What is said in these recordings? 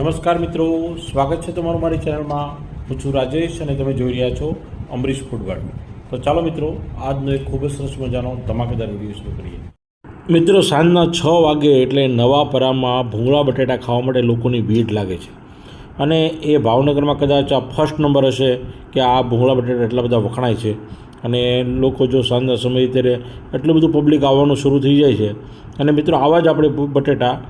નમસ્કાર મિત્રો, સ્વાગત છે તમારું મારી ચેનલમાં. હું છું રાજેશ અને તમે જોઈ રહ્યા છો અમરીશ ફૂડવર્ડ તો ચાલો મિત્રો, આજનો એક ખૂબ જ સરસ મજાનો ધમાકેદાર વીડિયો શરૂ કરીએ. મિત્રો, સાંજના છ વાગે એટલે નવાપરામાં ભૂંગળા બટેટા ખાવા માટે લોકોની ભીડ લાગે છે. અને એ ભાવનગરમાં કદાચ આ ફર્સ્ટ નંબર હશે કે આ ભૂંગળા બટેટા એટલા બધા વખણાય છે. અને લોકો જો સાંજના સમયે ત્યારે એટલું બધું પબ્લિક આવવાનું શરૂ થઈ જાય છે. અને મિત્રો, આવા જ આપણે બટેટા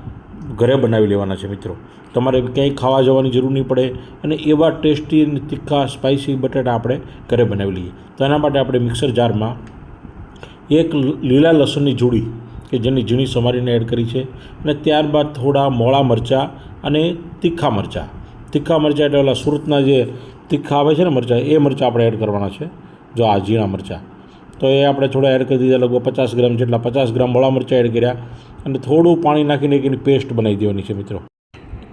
ઘરે બનાવી લેવાના છે મિત્રો. તમારે ક્યાંય ખાવા જવાની જરૂર નહીં પડે અને એવા ટેસ્ટી અને તીખા, સ્પાઇસી બટાટા આપણે ઘરે બનાવી લઈએ. તો એના માટે આપણે મિક્સર જારમાં એક લીલા લસણની જોડી કે જેની ઝીણી સમારીને એડ કરી છે અને ત્યારબાદ થોડા મોળા મરચાં અને તીખા મરચાં. તીખા મરચાં એટલે ઓલા સુરતના જે તીખા આવે છે ને મરચાં, એ મરચાં આપણે એડ કરવાના છે. જો આ ઝીણા મરચાં. તો એ આપણે થોડા એડ કરી દીધા, લગભગ પચાસ ગ્રામ જેટલા પચાસ ગ્રામ મોળા મરચાં એડ કર્યા અને થોડું પાણી નાખીને એક એની પેસ્ટ બનાવી દેવાની છે મિત્રો.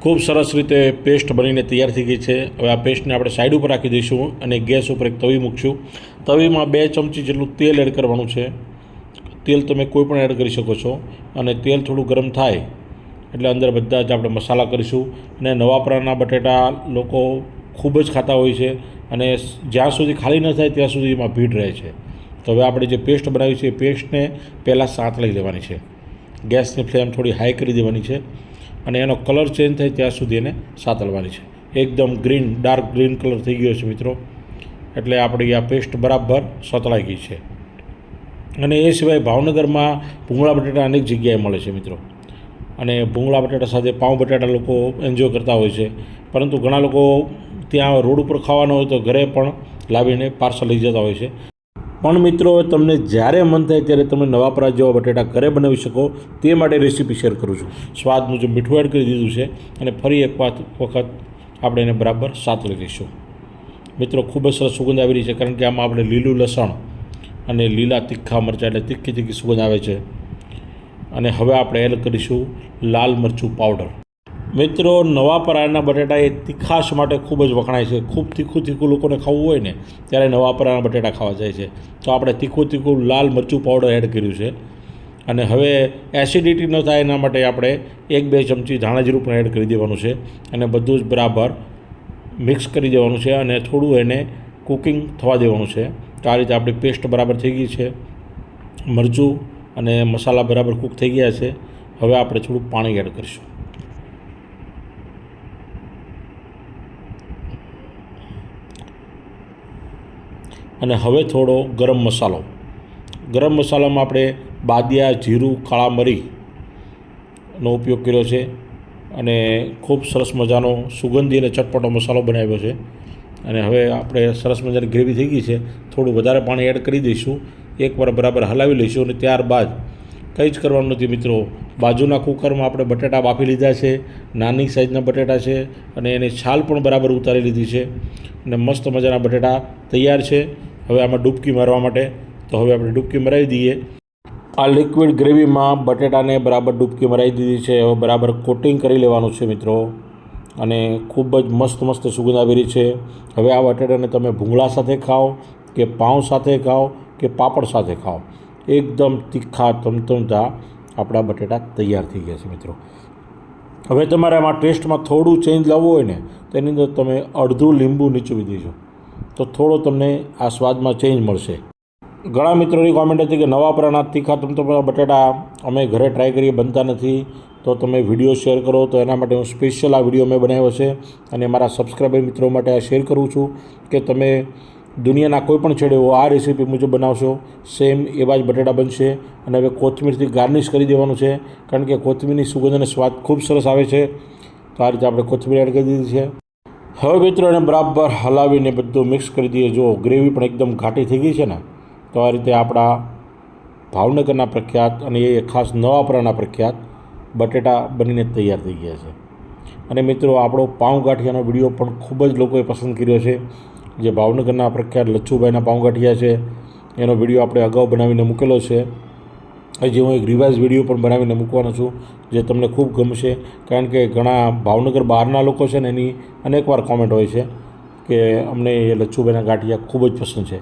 ખૂબ સરસ રીતે પેસ્ટ બનીને તૈયાર થઈ ગઈ છે. હવે આ પેસ્ટને આપણે સાઈડ ઉપર રાખી દઈશું અને ગેસ ઉપર એક તવી મૂકશું. તવીમાં બે ચમચી જેટલું તેલ એડ કરવાનું છે. તેલ તમે કોઈ પણ એડ કરી શકો છો અને તેલ થોડું ગરમ થાય એટલે અંદર બધા જ આપણે મસાલા કરીશું અને નવાપરાના બટેટા લોકો ખૂબ જ ખાતા હોય છે અને જ્યાં સુધી ખાલી ન થાય ત્યાં સુધી એમાં ભીડ રહે છે. તો હવે આપણે જે પેસ્ટ બનાવી છે એ પેસ્ટને પહેલાં સાંતળી લેવાની છે. ગેસની ફ્લેમ થોડી હાઈ કરી દેવાની છે અને એનો કલર ચેન્જ થાય ત્યાં સુધી એને સાતળવાની છે. એકદમ ગ્રીન, ડાર્ક ગ્રીન કલર થઈ ગયો છે મિત્રો. એટલે આપણી આ પેસ્ટ બરાબર સતળાઈ ગઈ છે. અને એ સિવાય ભાવનગરમાં ભૂંગળા બટાટા અનેક જગ્યાએ મળે છે મિત્રો. અને ભૂંગળા બટાટા સાથે પાઉં બટાટા લોકો એન્જોય કરતા હોય છે. પરંતુ ઘણા લોકો ત્યાં રોડ ઉપર ખાવાનો હોય તો ઘરે પણ લાવીને પાર્સલ લઈ જતા હોય છે. પણ મિત્રો, તમને જ્યારે મન થાય ત્યારે તમે નવાપરા જેવા બટેટા ઘરે બનાવી શકો, તે માટે રેસીપી શેર કરું છું. સ્વાદ મુજબ મીઠું એડ કરી દીધું છે અને ફરી એક વખત આપણે એને બરાબર સાતળી લઈશું. મિત્રો, ખૂબ જ સરસ સુગંધ આવી રહી છે કારણ કે આમાં આપણે લીલું લસણ અને લીલા તીખા મરચાં એટલે તીખી તીખી સુગંધ આવે છે. અને હવે આપણે એડ કરીશું લાલ મરચું પાવડર મિત્રો, નવા નવાપરાના બટેટા એ તીખાશ માટે ખૂબ જ વખણાય છે. ખૂબ તીખું તીખું લોકોને ખાવું હોય ને, ત્યારે નવાપરાના બટેટા ખાવા જાય છે. તો આપણે તીખું તીખું લાલ મરચું પાવડર એડ કર્યું છે. અને હવે એસિડિટી ન થાય એના માટે આપણે એક બે ચમચી ધાણાજીરું પણ એડ કરી દેવાનું છે. અને બધું જ બરાબર મિક્સ કરી દેવાનું છે અને થોડું એને કુકિંગ થવા દેવાનું છે. તો આ રીતે આપણી પેસ્ટ બરાબર થઈ ગઈ છે. મરચું અને મસાલા બરાબર કૂક થઈ ગયા છે. હવે આપણે થોડું પાણી એડ કરીશું. અને હવે થોડો ગરમ મસાલો. ગરમ મસાલામાં આપણે બાદિયા, જીરું, કાળા મરીનો ઉપયોગ કર્યો છે અને ખૂબ સરસ મજાનો સુગંધી અને ચટપટો મસાલો બનાવ્યો છે. અને હવે આપણે સરસ મજાની ગ્રેવી થઈ ગઈ છે. થોડું વધારે પાણી એડ કરી દઈશું. એકવાર બરાબર હલાવી લઈશું અને ત્યારબાદ કંઈ જ કરવાનું નથી મિત્રો. બાજુના કુકરમાં આપણે બટેટા બાફી લીધા છે, નાની સાઈઝના બટેટા છે અને એની છાલ પણ બરાબર ઉતારી લીધી છે. અને મસ્ત મજાના બટેટા તૈયાર છે. હવે આમાં ડૂબકી મારવા માટે. તો હવે આપણે ડૂબકી મરાવી દઈએ. આ લિક્વિડ ગ્રેવીમાં બટેટાને બરાબર ડૂબકી મરાવી દીધી છે. હવે બરાબર કોટિંગ કરી લેવાનું છે મિત્રો. અને ખૂબ જ મસ્ત મસ્ત સુગંધ આવી રહી છે. હવે આ બટેટાને તમે ભૂંગળા સાથે ખાઓ કે પાઉં સાથે ખાઓ કે પાપડ સાથે ખાઓ. એકદમ તીખા તમતમતા આપણા બટેટા તૈયાર થઈ ગયા છે મિત્રો. હવે તમારે આમાં ટેસ્ટમાં થોડું ચેન્જ લાવવું હોય ને, તેની અંદર તમે અડધું લીંબુ નીચવી દેજો. તો થોડો તમને આ સ્વાદમાં ચેન્જ મળશે. ઘણા મિત્રોની કોમેન્ટ હતી કે નવા પ્રાણા તીખા તમ તમારા બટાટા અમે ઘરે ટ્રાય કરીએ, બનતા નથી. તો તમે વીડિયો શેર કરો. તો એના માટે હું સ્પેશિયલ આ વીડિયો મેં બનાવ્યો છે. અને મારા સબસ્ક્રાઈબર મિત્રો માટે આ શેર કરું છું કે તમે દુનિયાના કોઈપણ છેડે છેડે આ રેસીપી મુજબ બનાવશો. સેમ એવા જ બટાટા બનશે. અને હવે કોથમીરથી ગાર્નિશ કરી દેવાનું છે. કારણ કે કોથમીરની સુગંધ અને સ્વાદ ખૂબ સરસ આવે છે. તો આ રીતે આપણે કોથમીર એડ કરી દીધી છે. હવે મિત્રો એને બરાબર હલાવીને બધું મિક્સ કરી દઈએ. જો ગ્રેવી પણ એકદમ ઘાટી થઈ ગઈ છે ને, તો આ રીતે આપણા ભાવનગરના પ્રખ્યાત અને એ ખાસ નવાપરાના પ્રખ્યાત બટેટા બનીને તૈયાર થઈ ગયા છે. અને મિત્રો આપણો પાઉંગાઠિયાનો વીડિયો પણ ખૂબ જ લોકોએ પસંદ કર્યો છે. જે ભાવનગરના પ્રખ્યાત લચ્છુભાઈના પાઉંગાઠિયા છે, એનો વીડિયો આપણે અગાઉ બનાવીને મૂકેલો છે. હજી હું એક રિવાઇઝ વીડિયો પણ બનાવીને મૂકવાનો છું, જે તમને ખૂબ ગમશે. કારણ કે ઘણા ભાવનગર બહારના લોકો છે ને એની અનેકવાર કોમેન્ટ હોય છે કે અમને એ લચ્છુભાઈના ગાંઠિયા ખૂબ જ પસંદ છે.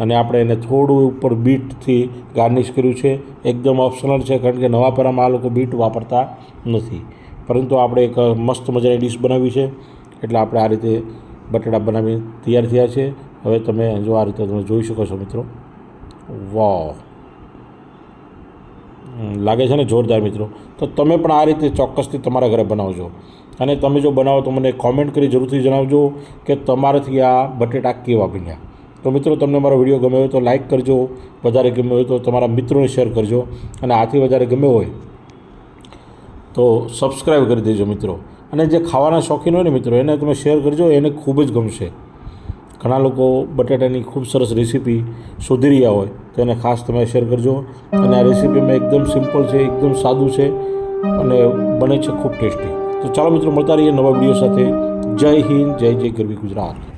અને આપણે એને થોડું ઉપર બીટથી ગાર્નિશ કર્યું છે. એકદમ ઓપ્શનલ છે, કારણ કે નવાપરામાં આ લોકો બીટ વાપરતા નથી. પરંતુ આપણે એક મસ્ત મજાની ડીશ બનાવી છે. એટલે આપણે આ રીતે બટેટા બનાવી તૈયાર થયા છે. હવે તમે જો આ રીતે તમે જોઈ શકો છો મિત્રો. વાહ લાગે છે ને જોરદાર મિત્રો. તો તમે પણ આ રીતે ચોક્કસથી તમારા ઘરે બનાવજો. અને તમે જો બનાવો તો મને કોમેન્ટ કરી જરૂરથી જણાવજો કે તમારાથી આ બટેટા કેવા બન્યા. તો મિત્રો, તમને મારો વીડિયો ગમ્યો હોય તો લાઇક કરજો. વધારે ગમ્યો હોય તો તમારા મિત્રોને શેર કરજો. અને આથી વધારે ગમ્યો હોય તો સબસ્ક્રાઈબ કરી દેજો મિત્રો. અને જે ખાવાના શોખીન હોય ને મિત્રો, એને તમે શેર કરજો. એને ખૂબ જ ગમશે. ઘણા લોકો બટાટાની ખૂબ સરસ રેસીપી શોધી રહ્યા હોય. તો એને ખાસ તમે શેર કરજો. અને આ રેસીપીમાં એકદમ સિમ્પલ છે, એકદમ સાદું છે અને બને છે ખૂબ ટેસ્ટી તો ચાલો મિત્રો, મળતા રહીએ નવા વીડિયો સાથે. જય હિન્દ, જય જય ગરવી ગુજરાત.